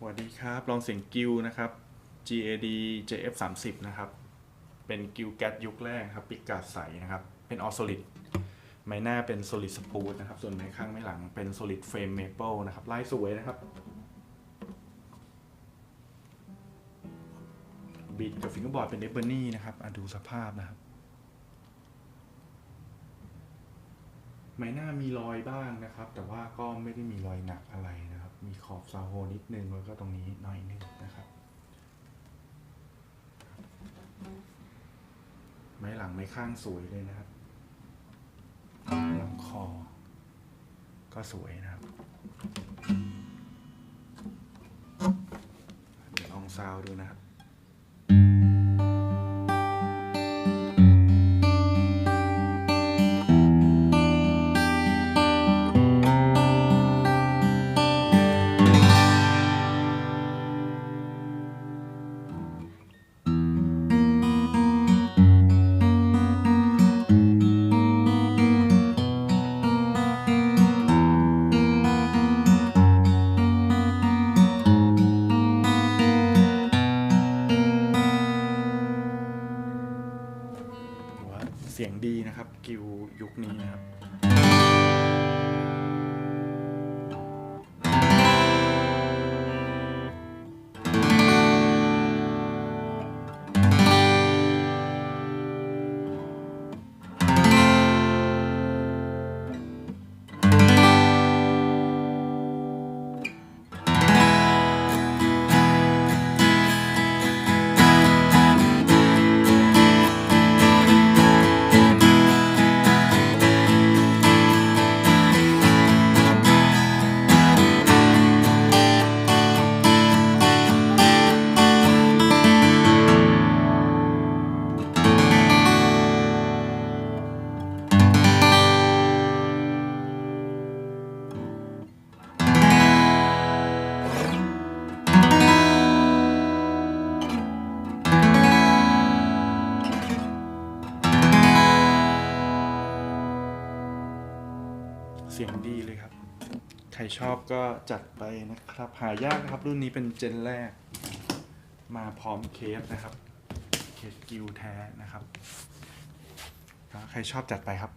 สวัสดีครับ ลองเสียงกิวนะครับ GAD JF 3 0นะครับ เป็นกิวแก๊สยุคแรกครับ ปิกกาดใสนะครับ เป็นออ s โซลิดไม้หน้าเป็น solid spool นะครับ ส่วนไม้ข้างไม้หลังเป็น solid frame maple นะครับ ลายสวยนะครับ บิดกับฟิงเกอร์บอร์ดเป็นเอเบอร์นี่นะครับอดูสภาพนะครับ ไม้หน้ามีรอยบ้างนะครับ แต่ว่าก็ไม่ได้มีรอยหนักอะไรนะครับ มีขอบ ซาโฮนิดนึงแล้วก็ตรงนี้หน่อยนึงนะครับ ไม้หลังไม้ข้างสวยเลยนะครับลำคอ ก็สวยนะครับ เดี๋ยวลองซาวดูนะครับ เสียงดีนะครับ กิวยุคนี้นะครับ เสียงดีเลยครับ ใครชอบก็จัดไปนะครับ หายากนะครับ รุ่นนี้เป็นเจนแรก มาพร้อมเคสนะครับ เคสกิวแท้นะครับ ใครชอบจัดไปครับ